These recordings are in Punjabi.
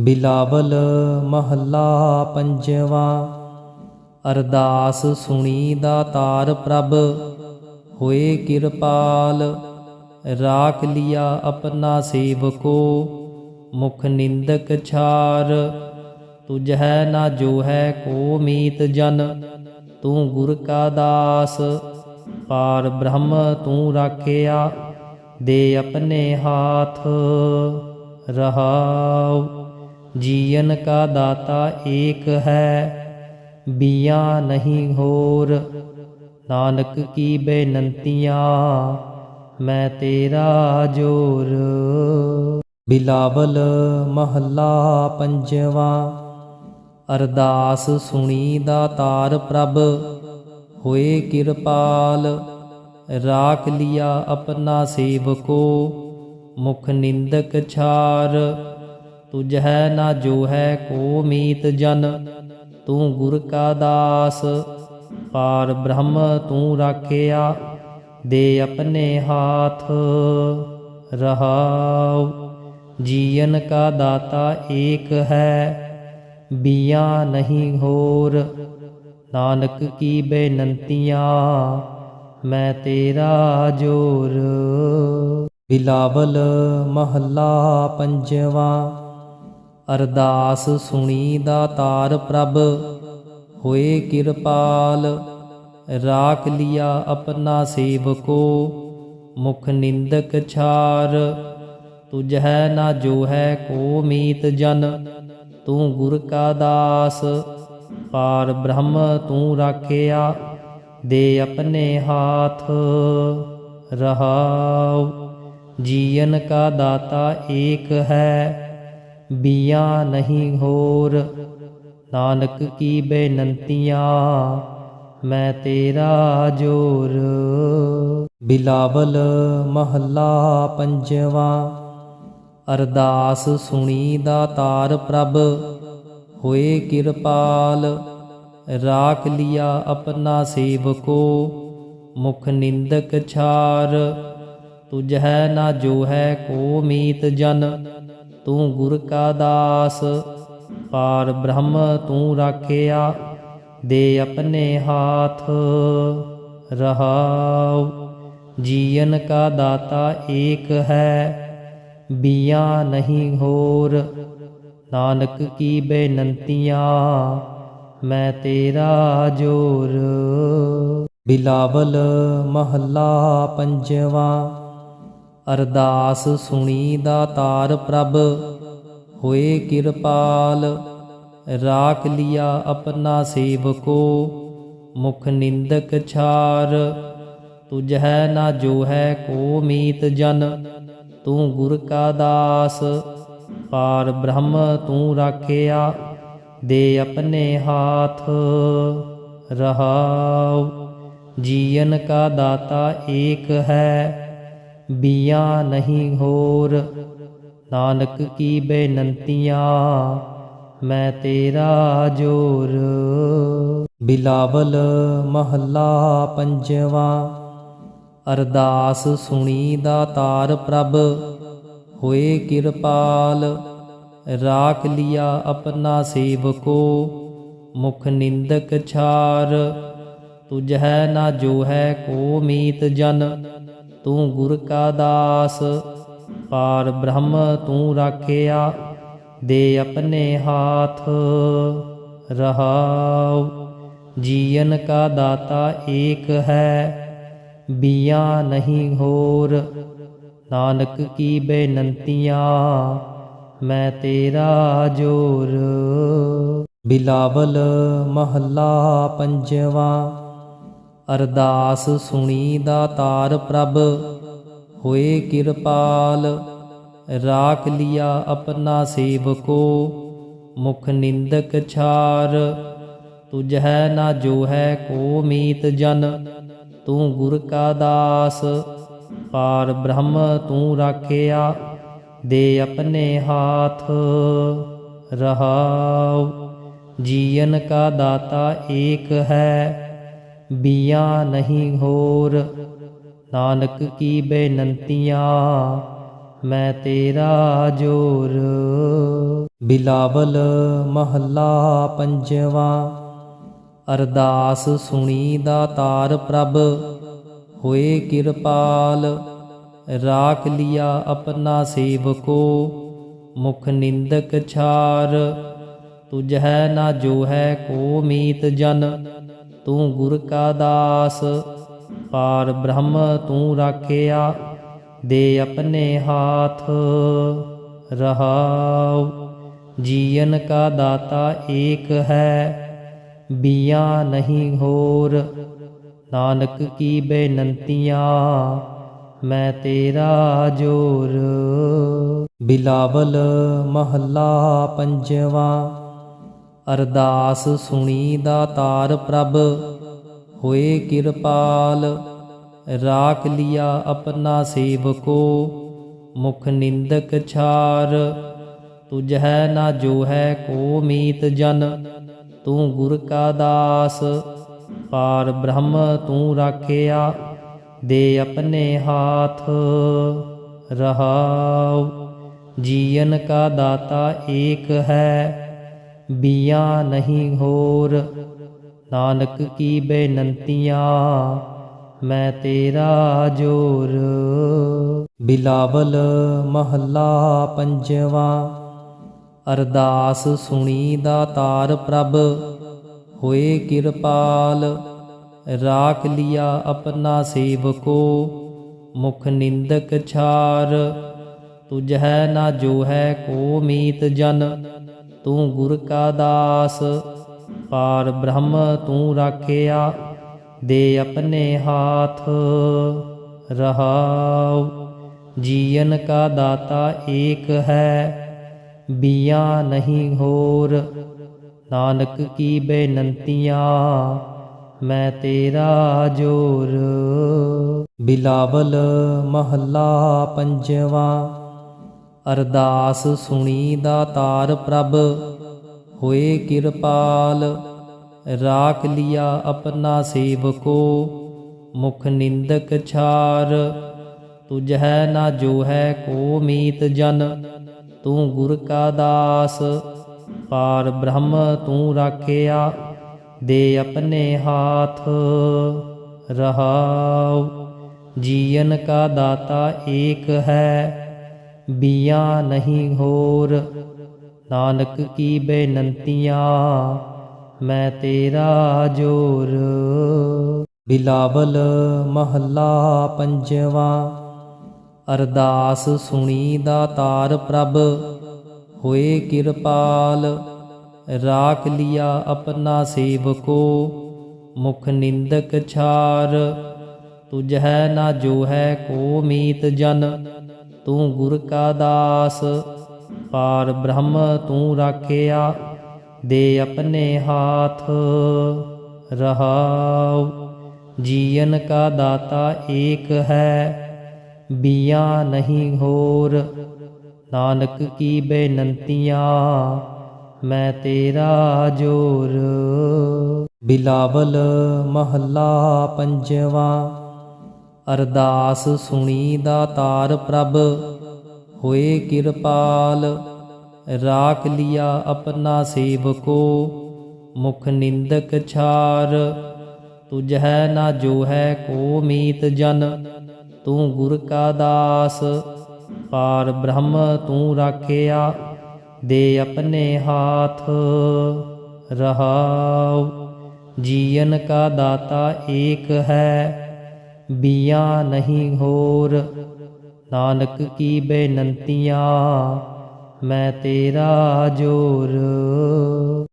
ਬਿਲਾਵਲ ਮਹੱਲਾ ਪੰਜਵਾ, ਅਰਦਾਸ ਸੁਣੀ ਦਾਤਾਰ ਪ੍ਰਭ, ਹੋਏ ਕਿਰਪਾਲ, ਰਾਖ ਲਿਆ ਆਪਣਾ ਸੇਵਕੋ, ਮੁਖ ਨਿੰਦਕ ਛਾਰ, ਤੁਝ ਹੈ ਨਾ ਜੋ ਹੈ ਕੋ ਮੀਤ ਜਨ, ਤੂੰ ਗੁਰ ਕਾ ਦਾਸ, ਪਾਰ ਬ੍ਰਹਮ ਤੂੰ ਰਾਖਿਆ, ਦੇ ਆਪਣੇ ਹਾਥ ਰਹਾਉ। ਜੀਵਨ ਕਾ ਦਾਤਾ ਏਕ ਹੈ, ਬੀਆ ਨਹੀਂ ਹੋਰ। ਨਾਨਕ ਕੀ ਬੇਨੰਤੀਆਂ, ਮੈਂ ਤੇਰਾ ਜੋਰ। ਬਿਲਾਵਲ ਮਹੱਲਾ ਪੰਜਵਾ, ਅਰਦਾਸ ਸੁਣੀ ਦਾਤਾਰ ਪ੍ਰਭ, ਹੋਏ ਕਿਰਪਾਲ। ਰਾਖ ਲਿਆ ਆਪਣਾ ਸੇਵਕੋ, ਮੁਖ ਨਿੰਦਕ ਛਾਰ। ਤੁਝ ਹੈ ਨਾ ਜੋ ਹੈ ਕੋ ਮੀਤ ਜਨ, ਤੂੰ ਗੁਰ ਕਾ ਦਾਸ। ਪਾਰ ਬ੍ਰਹਮ ਤੂੰ ਰਾਖਿਆ, ਦੇ ਆਪਣੇ ਹਾਥ ਰਹਾਉ। ਜੀਵਨ ਕਾ ਦਾਤਾ ਏਕ ਹੈ, ਬੀਆ ਨਹੀਂ ਹੋਰ। ਨਾਨਕ ਕੀ ਬੇਨੰਤੀਆਂ, ਮੈਂ ਤੇਰਾ ਜੋਰ। ਬਿਲਾਵਲ ਮਹੱਲਾ ਪੰਜਵਾ। ਅਰਦਾਸ ਸੁਣੀ ਦਾਤਾਰ ਪ੍ਰਭ, ਹੋਏ ਕਿਰਪਾਲ। ਰਾਖ ਲਿਆ ਆਪਣਾ ਸੇਵਕੋ, ਮੁਖ ਨਿੰਦਕ ਛਾਰ। ਤੁਝ ਹੈ ਨਾ ਜੋ ਹੈ ਕੋ ਮੀਤ ਜਨ, ਤੂੰ ਗੁਰ ਕਾ ਦਾਸ। ਪਾਰ ਬ੍ਰਹਮ ਤੂੰ ਰਾਖਿਆ, ਦੇ ਆਪਣੇ ਹਾਥ। ਰਹਾਉ, ਜੀਵਨ ਕਾ ਦਾਤਾ ਏਕ ਹੈ ਬੀਆ ਨਹੀਂ ਹੋਰ। ਨਾਨਕ ਕੀ ਬੇਨੰਤੀਆਂ, ਮੈਂ ਤੇਰਾ ਜੋਰ। ਬਿਲਾਵਲ ਮਹੱਲਾ ਪੰਜਵਾ, ਅਰਦਾਸ ਸੁਣੀ ਦਾਤਾਰ ਪ੍ਰਭ, ਹੋਏ ਕਿਰਪਾਲ। ਰਾਖ ਲਿਆ ਆਪਣਾ ਸੇਵਕੋ, ਮੁਖ ਨਿੰਦਕ ਛਾਰ। ਤੁਝ ਹੈ ਨਾ ਜੋ ਹੈ ਕੋ ਮੀਤ ਜਨ। ਤੂੰ ਗੁਰ ਕਾ ਦਾਸ, ਪਾਰ ਬ੍ਰਹਮ ਤੂੰ ਰਾਖਿਆ, ਦੇ ਆਪਣੇ ਹਾਥ ਰਹਾਉ। ਜੀਵਨ ਕਾ ਦਾਤਾ ਏਕ ਹੈ, ਬੀਆ ਨਹੀਂ ਹੋਰ। ਨਾਨਕ ਕੀ ਬੇਨੰਤੀਆਂ, ਮੈਂ ਤੇਰਾ ਜੋਰ। ਬਿਲਾਵਲ ਮਹੱਲਾ ਪੰਜਵਾ ਅਰਦਾਸ ਸੁਣੀ ਦਾਤਾਰ ਪ੍ਰਭ, ਹੋਏ ਕਿਰਪਾਲ। ਰਾਖ ਲਿਆ ਆਪਣਾ ਸੇਵਕੋ, ਮੁਖ ਨਿੰਦਕ ਛਾਰ। ਤੁਝ ਹੈ ਨਾ ਜੋ ਹੈ ਕੋ ਮੀਤ ਜਨ, ਤੂੰ ਗੁਰ ਕਾ ਦਾਸ। ਪਾਰ ਬ੍ਰਹਮ ਤੂੰ ਰਾਖਿਆ, ਦੇ ਆਪਣੇ ਹਾਥ। ਰਹਾਉ, ਜੀਵਨ ਕਾ ਦਾਤਾ ਏਕ ਹੈ ਬੀਆ ਨਹੀਂ ਹੋਰ। ਨਾਨਕ ਕੀ ਬੇਨੰਤੀਆਂ, ਮੈਂ ਤੇਰਾ ਜੋਰ। ਬਿਲਾਵਲ ਮਹੱਲਾ ਪੰਜਵਾ, ਅਰਦਾਸ ਸੁਣੀ ਦਾ ਤਾਰ ਪ੍ਰਭ, ਹੋਏ ਕਿਰਪਾਲ, ਰਾਖ ਲਿਆ ਆਪਣਾ ਸੇਵਕੋ, ਮੁਖ ਨਿੰਦਕ ਛਾਰ। ਤੁਝ ਹੈ ਨਾ ਜੋ ਹੈ ਕੋ ਮੀਤ ਜਨ ਤੂੰ ਗੁਰ ਕਾ ਦਾਸ, ਪਾਰ ਬ੍ਰਹਮ ਤੂੰ ਰਾਖਿਆ, ਦੇ ਆਪਣੇ ਹਾਥ ਰਹਾਉ। ਜੀਵਨ ਕਾ ਦਾਤਾ ਏਕ ਹੈ, ਬੀਆ ਨਹੀਂ ਹੋਰ। ਨਾਨਕ ਕੀ ਬੇਨੰਤੀਆਂ, ਮੈਂ ਤੇਰਾ ਜੋਰ। ਬਿਲਾਵਲ ਮਹੱਲਾ ਪੰਜਵਾ ਅਰਦਾਸ ਸੁਣੀ ਦਾਤਾਰ ਪ੍ਰਭ, ਹੋਏ ਕਿਰਪਾਲ। ਰਾਖ ਲਿਆ ਆਪਣਾ ਸੇਵਕੋ, ਮੁਖ ਨਿੰਦਕ ਛਾਰ। ਤੁਝ ਹੈ ਨਾ ਜੋ ਹੈ ਕੋ ਮੀਤ ਜਨ, ਤੂੰ ਗੁਰ ਕਾ ਦਾਸ। ਪਾਰ ਬ੍ਰਹਮ ਤੂੰ ਰਾਖਿਆ, ਦੇ ਆਪਣੇ ਹਾਥ। ਰਹਾਉ, ਜੀਵਨ ਕਾ ਦਾਤਾ ਏਕ ਹੈ ਬੀਆ ਨਹੀਂ ਹੋਰ, ਨਾਨਕ ਕੀ ਬੇਨੰਤੀਆਂ, ਮੈਂ ਤੇਰਾ ਜੋਰ। ਬਿਲਾਵਲ ਮਹੱਲਾ ਪੰਜਵਾ, ਅਰਦਾਸ ਸੁਣੀ ਦਾ ਤਾਰ ਪ੍ਰਭ, ਹੋਏ ਕਿਰਪਾਲ, ਰਾਖ ਲਿਆ ਆਪਣਾ ਸੇਵਕੋ, ਮੁਖ ਨਿੰਦਕ ਛਾਰ ਤੁਝ ਹੈ ਨਾ ਜੋ ਹੈ ਕੋ ਮੀਤ ਜਨ। ਤੂੰ ਗੁਰ ਕਾ ਦਾਸ, ਪਾਰ ਬ੍ਰਹਮ ਤੂੰ ਰਾਖਿਆ, ਦੇ ਆਪਣੇ ਹਾਥ ਰਹਾਉ। ਜੀਵਨ ਕਾ ਦਾਤਾ ਏਕ ਹੈ, ਬੀਆ ਨਹੀਂ ਹੋਰ। ਨਾਨਕ ਕੀ ਬੇਨੰਤੀਆਂ, ਮੈਂ ਤੇਰਾ ਜੋਰ। ਬਿਲਾਵਲ ਮਹੱਲਾ ਪੰਜਵਾ ਅਰਦਾਸ ਸੁਣੀ ਦਾਤਾਰ ਪ੍ਰਭ, ਹੋਏ ਕਿਰਪਾਲ। ਰਾਖ ਲਿਆ ਆਪਣਾ ਸੇਵਕੋ, ਮੁਖ ਨਿੰਦਕ ਛਾਰ। ਤੁਝ ਹੈ ਨਾ ਜੋ ਹੈ ਕੋ ਮੀਤ ਜਨ, ਤੂੰ ਗੁਰ ਕਾ ਦਾਸ। ਪਾਰ ਬ੍ਰਹਮ ਤੂੰ ਰਾਖਿਆ, ਦੇ ਆਪਣੇ ਹਾਥ। ਰਹਾਉ, ਜੀਵਨ ਕਾ ਦਾਤਾ ਏਕ ਹੈ ਬੀਆ ਨਹੀਂ ਹੋਰ, ਨਾਨਕ ਕੀ ਬੇਨੰਤੀਆਂ, ਮੈਂ ਤੇਰਾ ਜੋਰ। ਬਿਲਾਵਲ ਮਹੱਲਾ ਪੰਜਵਾ, ਅਰਦਾਸ ਸੁਣੀ ਦਾ ਤਾਰ ਪ੍ਰਭ, ਹੋਏ ਕਿਰਪਾਲ, ਰਾਖ ਲਿਆ ਆਪਣਾ ਸੇਵਕੋ, ਮੁਖ ਨਿੰਦਕ ਛਾਰ ਤੁਝ ਹੈ ਨਾ ਜੋ ਹੈ ਕੋ ਮੀਤ ਜਨ। ਤੂੰ ਗੁਰ ਕਾ ਦਾਸ, ਪਾਰ ਬ੍ਰਹਮ ਤੂੰ ਰਾਖਿਆ, ਦੇ ਆਪਣੇ ਹਾਥ ਰਹਾਉ। ਜੀਵਨ ਕਾ ਦਾਤਾ ਏਕ ਹੈ, ਬੀਆ ਨਹੀਂ ਹੋਰ। ਨਾਨਕ ਕੀ ਬੇਨੰਤੀਆਂ, ਮੈਂ ਤੇਰਾ ਜੋਰ। ਬਿਲਾਵਲ ਮਹੱਲਾ ਪੰਜਵਾ ਅਰਦਾਸ ਸੁਣੀ ਦਾਤਾਰ ਪ੍ਰਭ, ਹੋਏ ਕਿਰਪਾਲ, ਰਾਖ ਲਿਆ ਆਪਣਾ ਸੇਵਕੋ, ਮੁਖ ਨਿੰਦਕ ਛਾਰ, ਤੁਝ ਹੈ ਨਾ ਜੋ ਹੈ ਕੋ ਮੀਤ ਜਨ, ਤੂੰ ਗੁਰ ਕਾ ਦਾਸ, ਪਾਰ ਬ੍ਰਹਮ ਤੂੰ ਰਾਖਿਆ, ਦੇ ਆਪਣੇ ਹਾਥ ਰਹਾਉ, ਜੀਵਨ ਕਾ ਦਾਤਾ ਏਕ ਹੈ ਬੀਆ ਨਹੀਂ ਹੋਰ। ਨਾਨਕ ਕੀ ਬੇਨੰਤੀਆਂ, ਮੈਂ ਤੇਰਾ ਜੋਰ। ਬਿਲਾਵਲ ਮਹੱਲਾ ਪੰਜਵਾ, ਅਰਦਾਸ ਸੁਣੀ ਦਾ ਤਾਰ ਪ੍ਰਭ, ਹੋਏ ਕਿਰਪਾਲ, ਰਾਖ ਲਿਆ ਆਪਣਾ ਸੇਵਕੋ, ਮੁਖ ਨਿੰਦਕ ਛਾਰ। ਤੁਝ ਹੈ ਨਾ ਜੋ ਹੈ ਕੋ ਮੀਤ ਜਨ। ਤੂੰ ਗੁਰ ਕਾ ਦਾਸ, ਪਾਰ ਬ੍ਰਹਮ ਤੂੰ ਰਾਖਿਆ, ਦੇ ਆਪਣੇ ਹਾਥ ਰਹਾਉ। ਜੀਵਨ ਕਾ ਦਾਤਾ ਏਕ ਹੈ, ਬੀਆ ਨਹੀਂ ਹੋਰ। ਨਾਨਕ ਕੀ ਬੇਨੰਤੀਆਂ, ਮੈਂ ਤੇਰਾ ਜੋਰ। ਬਿਲਾਵਲ ਮਹੱਲਾ ਪੰਜਵਾ ਅਰਦਾਸ ਸੁਣੀ ਦਾਤਾਰ ਪ੍ਰਭ, ਹੋਏ ਕਿਰਪਾਲ। ਰਾਖ ਲਿਆ ਆਪਣਾ ਸੇਵਕੋ, ਮੁਖ ਨਿੰਦਕ ਛਾਰ। ਤੁਝ ਹੈ ਨਾ ਜੋ ਹੈ ਕੋ ਮੀਤ ਜਨ, ਤੂੰ ਗੁਰ ਕਾ ਦਾਸ। ਪਾਰ ਬ੍ਰਹਮ ਤੂੰ ਰਾਖਿਆ, ਦੇ ਆਪਣੇ ਹਾਥ। ਰਹਾਉ, ਜੀਵਨ ਕਾ ਦਾਤਾ ਏਕ ਹੈ ਬੀਆ ਨਹੀਂ ਹੋਰ। ਨਾਨਕ ਕੀ ਬੇਨੰਤੀਆਂ, ਮੈਂ ਤੇਰਾ ਜੋਰ।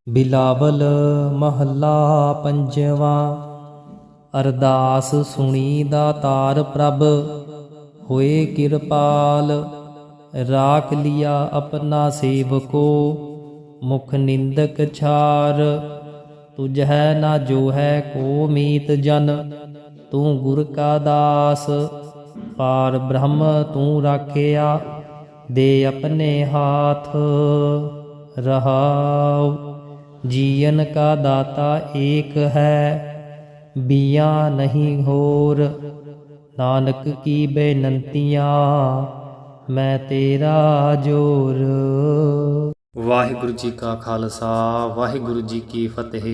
ਬਿਲਾਵਲ ਮਹੱਲਾ ਪੰਜਵਾ, ਅਰਦਾਸ ਸੁਣੀ ਦਾ ਤਾਰ ਪ੍ਰਭ, ਹੋਏ ਕਿਰਪਾਲ, ਰਾਖ ਲਿਆ ਆਪਣਾ ਸੇਵਕੋ, ਮੁਖ ਨਿੰਦਕ ਛਾਰ। ਤੁਝ ਹੈ ਨਾ ਜੋ ਹੈ ਕੋ ਮੀਤ ਜਨ ਤੂੰ ਗੁਰ ਕਾ ਦਾਸ, ਪਾਰ ਬ੍ਰਹਮ ਤੂੰ ਰਾਖਿਆ, ਦੇ ਆਪਣੇ ਹਾਥ ਰਹਾਉ। ਜੀਵਨ ਕਾ ਦਾਤਾ ਏਕ ਹੈ, ਬੀਆ ਨਹੀਂ ਹੋਰ। ਨਾਨਕ ਕੀ ਬੇਨੰਤੀਆਂ, ਮੈਂ ਤੇਰਾ ਜੋਰ। ਵਾਹਿਗੁਰੂ ਜੀ ਕਾ ਖਾਲਸਾ, ਵਾਹਿਗੁਰੂ ਜੀ ਕੀ ਫਤਿਹ।